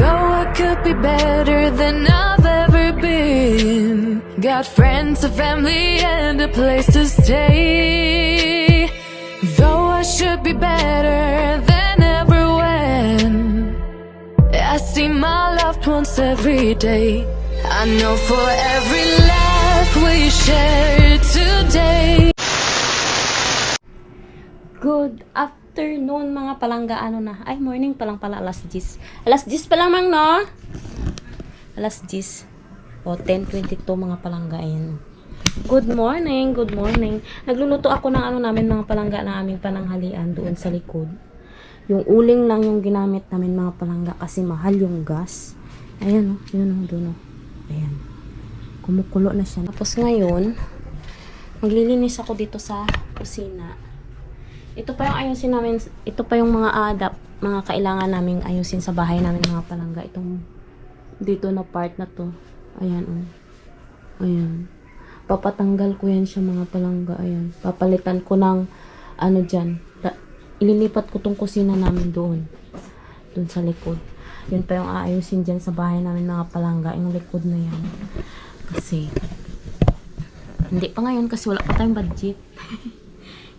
Though I could be better than I've ever been. Got friends, a family, and a place to stay. Though I should be better than ever when. I see my loved ones every day. I know for every laugh we share today. Good afternoon mga palangga. Ano na? Ay, morning pa lang pala. Alas 10. Alas 10 pa lang mang, no? Alas 10. O, 10.22 mga palangga. Ayan. Good morning. Good morning. Nagluluto ako ng ano namin mga palangga na aming pananghalian doon sa likod. Yung uling lang yung ginamit namin mga palangga kasi mahal yung gas. Ayan o. Yun o. Doon o. Ayan. Kumukulo na siya. Tapos ngayon, maglilinis ako dito sa kusina. Ito pa yung ayusin namin, ito pa yung mga adap, mga kailangan naming ayusin sa bahay namin mga palangga. Itong dito na part na to. Ayan oh. Ayan. Papatanggal ko yan siya mga palangga. Ayan. Papalitan ko ng ano dyan. Da- ililipat ko tong kusina namin doon. Doon sa likod. Yun pa yung aayusin dyan sa bahay namin mga palangga. Yung likod na yan. Kasi hindi pa ngayon kasi wala pa tayong budget.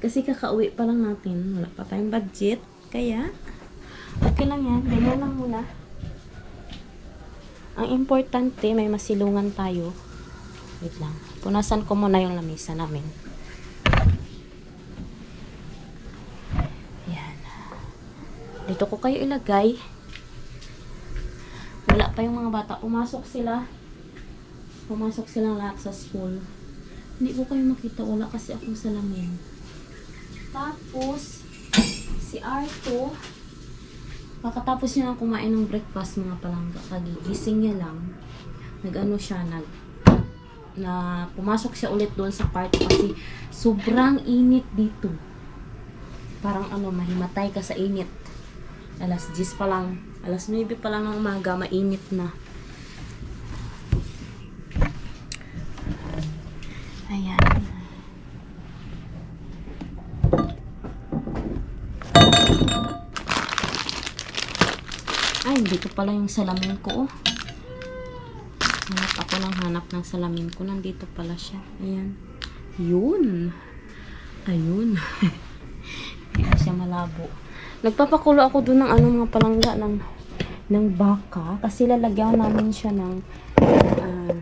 Kasi kakauwi pa lang natin. Wala pa tayong budget. Kaya, okay lang yan. Ganyan lang muna. Ang importante, may masilungan tayo. Wait lang. Punasan ko muna yung lamisa namin. Yan. Dito ko kayo ilagay. Wala pa yung mga bata. Pumasok sila. Pumasok silang lahat sa school. Hindi ko kayo makita. Wala kasi akong salamin. Tapos, si Arto, kakatapos niya lang kumain ng breakfast mga palangga. Kagigising niya lang. Nag-ano siya, nag na pumasok siya ulit doon sa party kasi sobrang init dito. Parang ano, mahimatay ka sa init. Alas 10 pa lang, alas 9 pa lang ng umaga, mainit na. Ayan. Ay, dito pala yung salamin ko, oh. Hanap ako ng hanap ng salamin ko. Nandito pala siya. Ayan. Yun. Ayun. Hindi siya malabo. Nagpapakulo ako doon ng ano mga palangga ng ng baka kasi lalagyan namin siya ng ah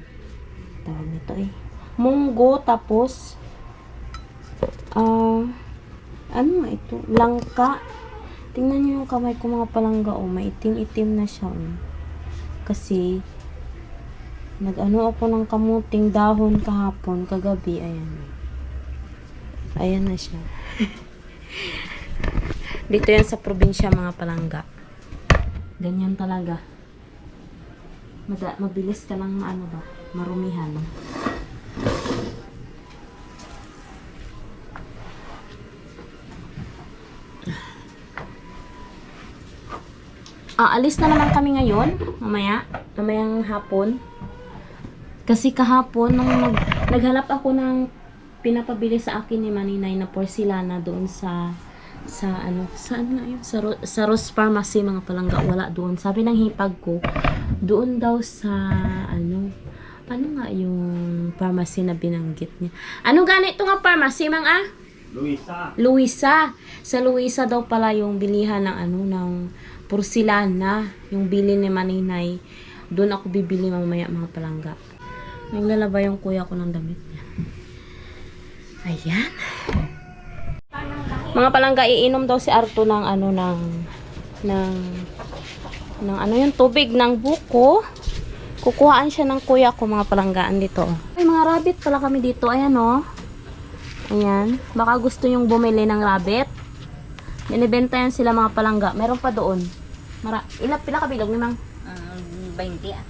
tawag nito eh munggo tapos ah ano nga ito langka tingnan niyo yung kamay ko mga palangga oh. Maitim-itim na siya oh. kasi nag-ano ako ng kamuting dahon kahapon kagabi ayan. Ayan na siya. Dito yan sa probinsya mga palangga. Ganyan talaga. Mada, mabilis ka lang ano ba marumihan Aalis na naman kami ngayon, mamaya, mamayang hapon. Kasi kahapon, nung nag, naghanap ako ng pinapabili sa akin ni Maninay na porcelana doon sa sa ano, saan nga yun? Sa, Ro- sa Rose Pharmacy, mga palangga, wala doon. Sabi ng hipag ko, doon daw sa, ano, ano nga yung pharmacy na binanggit niya? Ano ganito nga pharmacy, mang ah? Luisa. Luisa. Sa Luisa daw pala yung bilihan ng ano ng porcelana, yung bili ni Maninay. Doon ako bibili mamaya mga palangga. Naglalaba yung kuya ko ng damit niya. Ayan. Mga palangga, iinom daw si Arto ng ano ng ng ng ano yung tubig ng buko. Kukuhaan siya ng kuya ko mga palanggaan dito. Ay, mga rabbit pala kami dito. Ayan oh. Ayan. Baka gusto yung bumili ng rabbit. Binibenta yan sila mga palangga. Meron pa doon. Mara Ilan pila kabilog ni Mang? Um, 20 ah.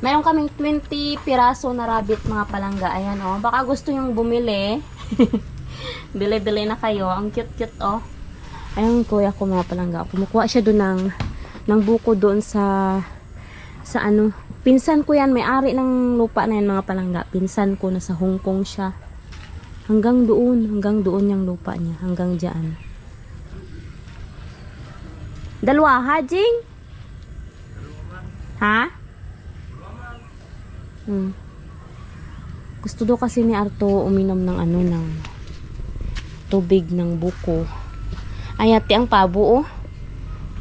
Meron kaming 20 piraso na rabbit mga palangga. Ayan oh. Baka gusto yung bumili. Bili-bili na kayo. Ang cute-cute oh. Ayun kuya ko mga palangga. Kumukuha siya doon ng, ng buko doon sa sa ano. Pinsan ko yan. May-ari ng lupa na yan mga palangga. Pinsan ko na sa Hong Kong siya. Hanggang doon. Hanggang doon yung lupa niya. Hanggang dyan. Dalawa, ha, Jing? Ha? Hmm. Gusto daw kasi ni Arto uminom ng ano ng tubig ng buko. Ay, ate, ang pabo, oh.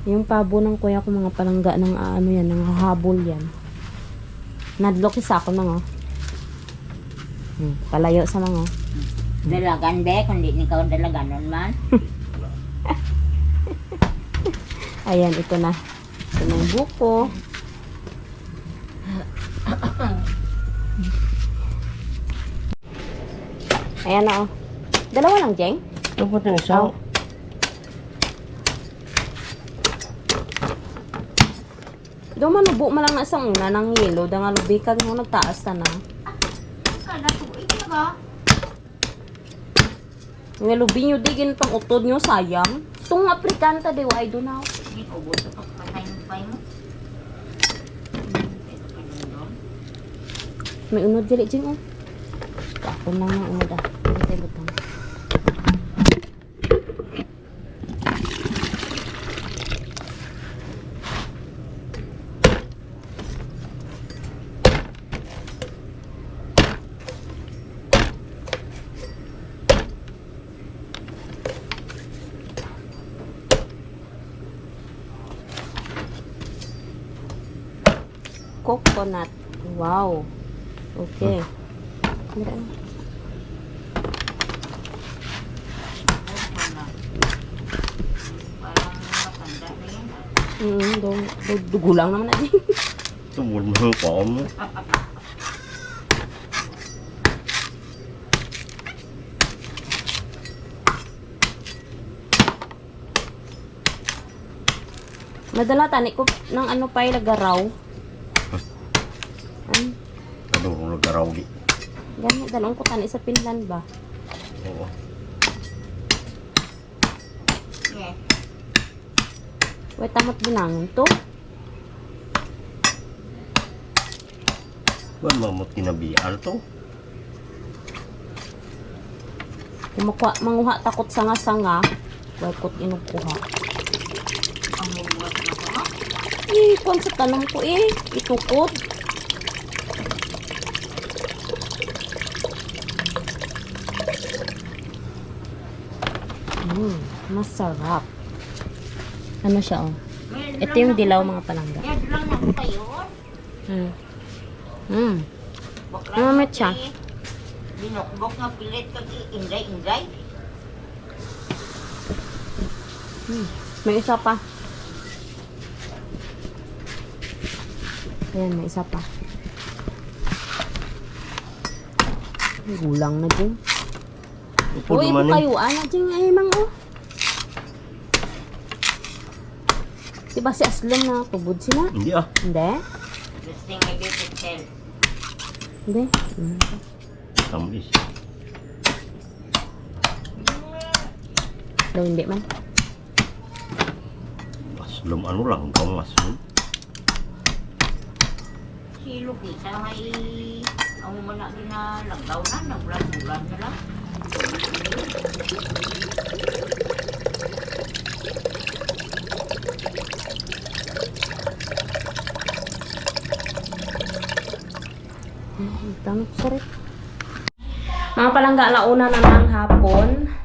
Yung pabo ng kuya ko, mga palangga ng ah, ano yan, ng habol yan. Nadlock isa ako nang, oh. Hmm, palayo sa mga, oh. Dalagan be, kundi ikaw dalaganon man. Ayan, ito na. Ito na yung buko. Ayan na, oh. Dalawa lang, Jeng? Po ito isa? Oh. Doon manubo mo lang na isang una ng yelo. Da nga lubikag mo nagtaas na na. Kada tuig na ba? Nga lubi nyo di ginitang utod nyo, sayang. Itong aplikanta di wa ay doon ako. Ginubo sa pagpatay mo pa mo. May unod dili, Jeng, oh. Ako lang ng unod, ah. Tayo butang. Coconut. Wow. Okay. Yan. Mm, do, do, dugo lang naman natin. Naman pa mo. Madala tani ko ng ano pa ilagaraw. Ay, Ano di. gani dalong ko tani sa Finland ba? Oo. Yeah. Wait, tamot binangon to. Ba mamot tinabihan to? Kumakwa, manguha takot sanga-sanga. Wait, kot inukuha. Ang ha? Eh, tanong ko eh, itukod. Mm, masarap. Ano siya oh? Ito yung dilaw mga palangga. Ko kayo. Mm. Mm. Ano, met siya? Binukbok nga pilit kag inday-inday. May isa pa. Ayan, may isa pa. Gulang na dyan. Upo Uy, naman eh. kayo, ana dyan ay mang oh. Diba si Aslan na tubod sila? Hindi ah. Hindi? Gusto nga beauty tell. Hindi. Mm. Tamis. Daw hindi man. Maslum ano lang. Kung maslum. Si Lupita ay ang din na langgaw na, nagbulan-bulan na lang. Tanong sorry. Mga palangga, alauna na ng hapon.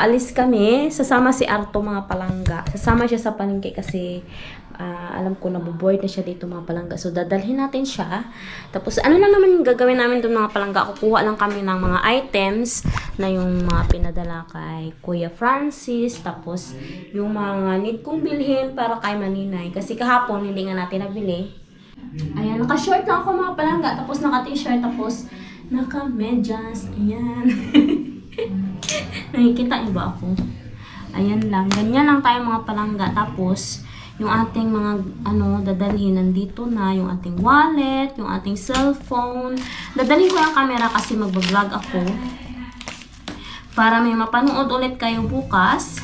Aalis kami. Sasama si Arto mga palangga. Sasama siya sa palengke kasi ah, alam ko nabuboard na siya dito mga palangga. So dadalhin natin siya. Tapos ano lang naman gagawin namin doon mga palangga. Kukuha lang kami ng mga items na yung mga pinadala kay Kuya Francis. Tapos yung mga need kong bilhin para kay Maninay. Kasi kahapon hindi nga natin nabili. Ayan, naka-short lang ako mga palangga, tapos naka-t-shirt, tapos naka-medyas. Ayan. Nakikita niyo ba ako? Ayan lang. Ganyan lang tayo mga palangga. Tapos, yung ating mga ano, dadalhin nandito na. Yung ating wallet, yung ating cellphone. Dadalhin ko yung camera kasi magbablog ako. Para may mapanood ulit kayo bukas.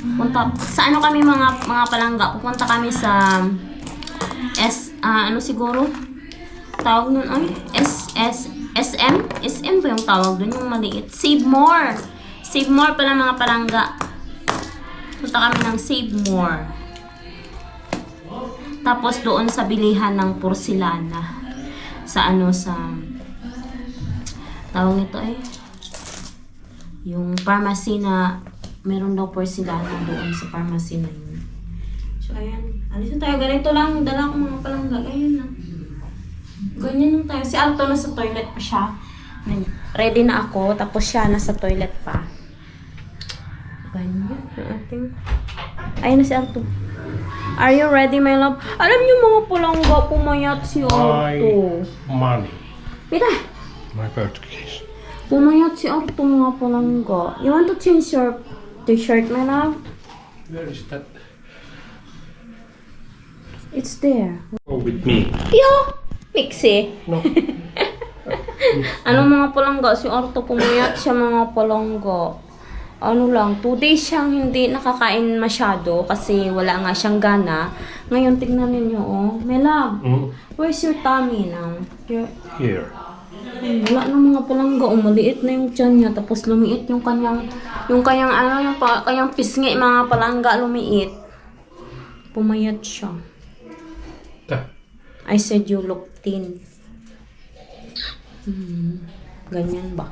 Punta, sa ano kami mga mga palangga, pupunta kami sa S, ah, ano siguro? Tawag nun ay S, S, SM? SM ba yung tawag dun? Yung maliit. Save More! Save More pala mga palangga. Punta kami ng Save More. Tapos doon sa bilihan ng porcelana. Sa ano, sa... Tawag nito eh. Yung pharmacy na meron daw porcelana doon sa pharmacy na yun. So, ayan. Alis na tayo. Ganito lang. Dala ko mga palangga. Ganyan lang. Ganyan lang tayo. Si Alto nasa toilet pa siya. Ready na ako. Tapos siya nasa toilet pa. Ganyan. Ang ating... Ayun na si Alto. Are you ready, my love? Alam niyo mga palangga, pumayat si Arto. money, Pita! my birthday. Pumayat si Arto mga palangga. You want to change your t-shirt, my love? Where is that? It's there. Go with me. Yo! Pixie. No. Ano mga palangga? Si Arto pumayat siya mga palangga. Ano lang, two days siyang hindi nakakain masyado kasi wala nga siyang gana. Ngayon, tignan ninyo, oh. My love, Mm, where's your tummy now? Your, here. Ay, wala na mga palangga, oh, maliit na yung tiyan niya, tapos lumiit yung kanyang, yung kanyang ano, yung pa, kanyang pisngi, mga palangga, lumiit. Pumayat siya. Da. I said you look thin. Hmm, ganyan ba?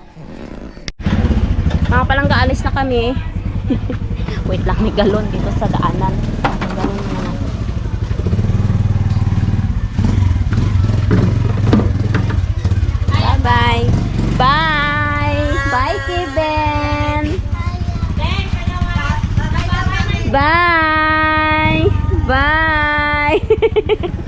Mga palangga, alis na kami. Wait lang, may galon dito sa daanan. Galon muna. Bye-bye. Bye! Bye, Kevin! Bye! Bye!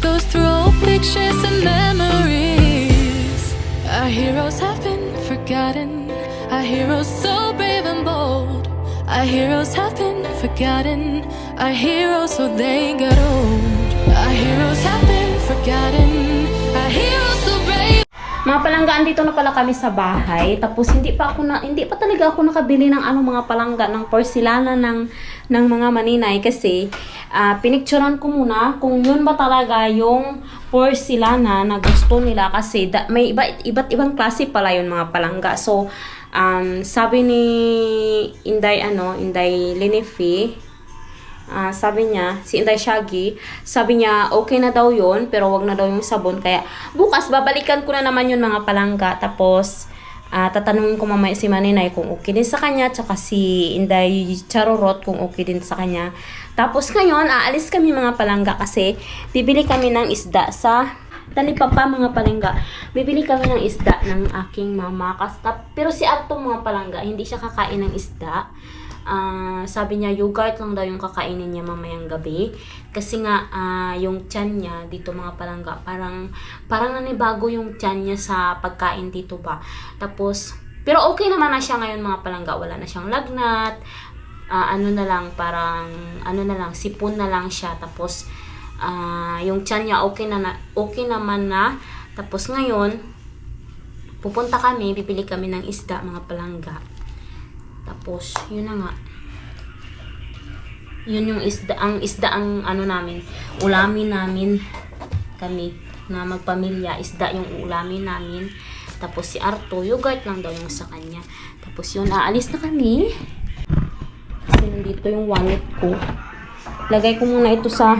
Goes through old pictures and memories. Our heroes have been forgotten. Our heroes so brave and bold. Our heroes have been forgotten. Our heroes so they got old. Our heroes have been forgotten. Our heroes so brave. Mga palangga, andito na pala kami sa bahay. Tapos hindi pa ako na hindi pa talaga ako nakabili ng ano mga palangga ng porcelana ng ng mga maninay kasi ah, pinicturean ko muna kung yun ba talaga yung porcelana na gusto nila kasi da, may iba, iba't ibang klase pala yun mga palangga. So um, sabi ni Inday ano, Inday Linifi, Ah, sabi niya, si Inday Shaggy, sabi niya, okay na daw yun, pero wag na daw yung sabon. Kaya, bukas, babalikan ko na naman yun mga palangga. Tapos, ah, tatanungin ko mamaya si Maninay kung okay din sa kanya, tsaka si Inday Charorot kung okay din sa kanya. Tapos ngayon, aalis kami mga palangga kasi bibili kami ng isda sa Talipapa mga palangga. Bibili kami ng isda ng aking mama. Kas, tap- pero si Arto mga palangga, hindi siya kakain ng isda. Ah, sabi niya yogurt lang daw yung kakainin niya mamayang gabi. Kasi nga ah, yung tiyan niya dito mga palangga parang parang nanibago yung tiyan niya sa pagkain dito ba. Tapos pero okay naman na siya ngayon mga palangga. Wala na siyang lagnat. Ah, ano na lang parang ano na lang sipon na lang siya. Tapos ah, yung tiyan niya okay na, na okay naman na. Tapos ngayon pupunta kami bibili kami ng isda mga palangga tapos, yun na nga. Yun yung isda, ang isda ang ano namin, ulamin namin kami na magpamilya, isda yung ulamin namin. Tapos si Arto, yogurt lang daw yung sa kanya. Tapos yun, aalis na kami. Kasi nandito yung wallet ko. Lagay ko muna ito sa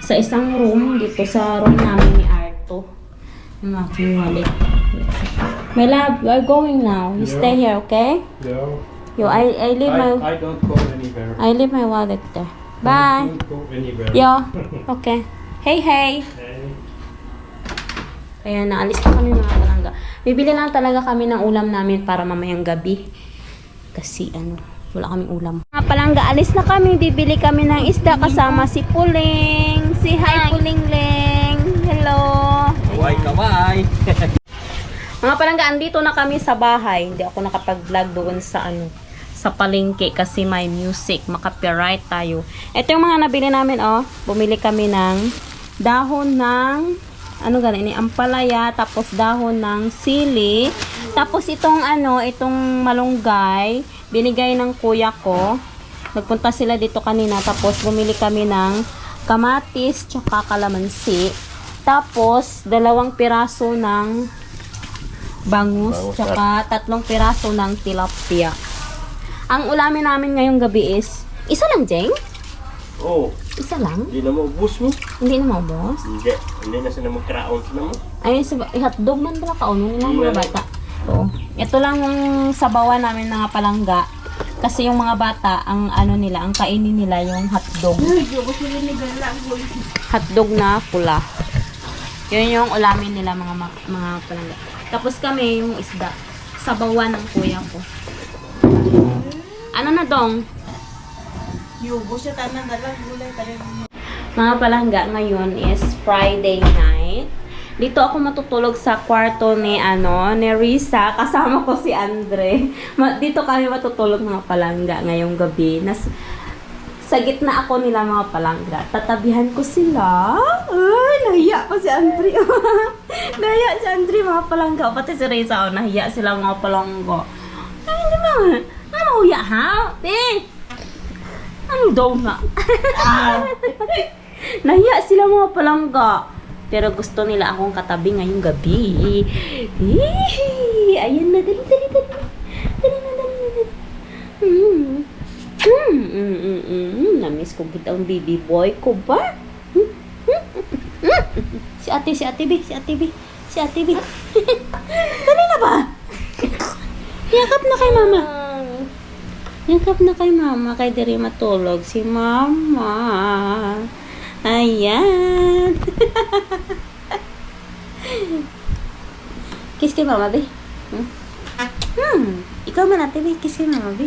sa isang room, dito sa room namin ni Arto. Yung aking wallet. My love, we're going now. You stay here, okay? No. Yo, I, I leave my I, I don't go anywhere. I leave my wallet there. Bye. I don't go anywhere. Yo, okay. Hey, hey. Hey. Kaya naalis na kami mga kalangga. Bibili lang talaga kami ng ulam namin para mamayang gabi. Kasi ano, wala kaming ulam. Mga palangga, alis na kami. Bibili kami ng isda kasama si Puling. Si hi, Puling-ling. Hello. Kaway, kaway. Mga palangga, andito na kami sa bahay. Hindi ako nakapag-vlog doon sa ano, sa palengke kasi may music, makapiright tayo. Ito yung mga nabili namin, oh. Bumili kami ng dahon ng ano ganun, ini ampalaya, tapos dahon ng sili, tapos itong ano, itong malunggay, binigay ng kuya ko. Nagpunta sila dito kanina, tapos bumili kami ng kamatis, tsaka kalamansi. Tapos, dalawang piraso ng bangus, Bangus tsaka tatlong piraso ng tilapia. Ang ulamin namin ngayong gabi is, isa lang, Jeng? Oh, Isa lang? hindi na maubos mo. Hindi na maubos? Hindi. Hindi na sila magkraon na mo. Ayun, sa hotdog man pala kauno nila mga bata. Oo. Ito lang yung sabawan namin mga palangga. Kasi yung mga bata, ang ano nila, ang kainin nila yung hotdog. Hotdog na pula. Yun yung ulamin nila mga ma- mga palangga. Tapos kami yung isda. Sabawan ng kuya ko. Ano na dong? Mga palangga, ngayon is Friday night. Dito ako matutulog sa kwarto ni ano, ni Risa. Kasama ko si Andre. Dito kami matutulog mga palangga ngayong gabi. Nas sa gitna ako nila mga palangga. Tatabihan ko sila. Ay, nahiya pa si Andre. nahiya si Andre mga palangga. Pati si Risa, oh, nahiya sila mga palangga. Ay, hindi Ano huya ha? Eh, ano daw nga? Nahiya sila mga palangga. Pero gusto nila akong katabi ngayong gabi. Eehee! Ayan na, dali, dali, dali. Dali na, dali na, dali. Mm. Mm, mm, mm, mm. Namiss ko kita ang baby boy ko ba? Hmm? Hmm? Hmm? Si ate, si ate B, si ate B, si ate B. dali na ba? Yakap na kay mama. Yakap na kay mama, kay diri matulog si mama. Ayan. kiss kay mama, be. Hmm? Hmm. Ikaw man ate, be. Kiss kay mama, be.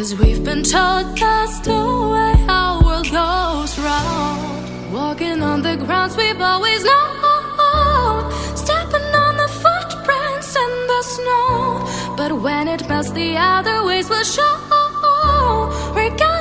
Cause we've been told that's the way our world goes round. Walking on the grounds we've always known. Stepping on the footprints in the snow. But when it melts, the other ways will show. Gonna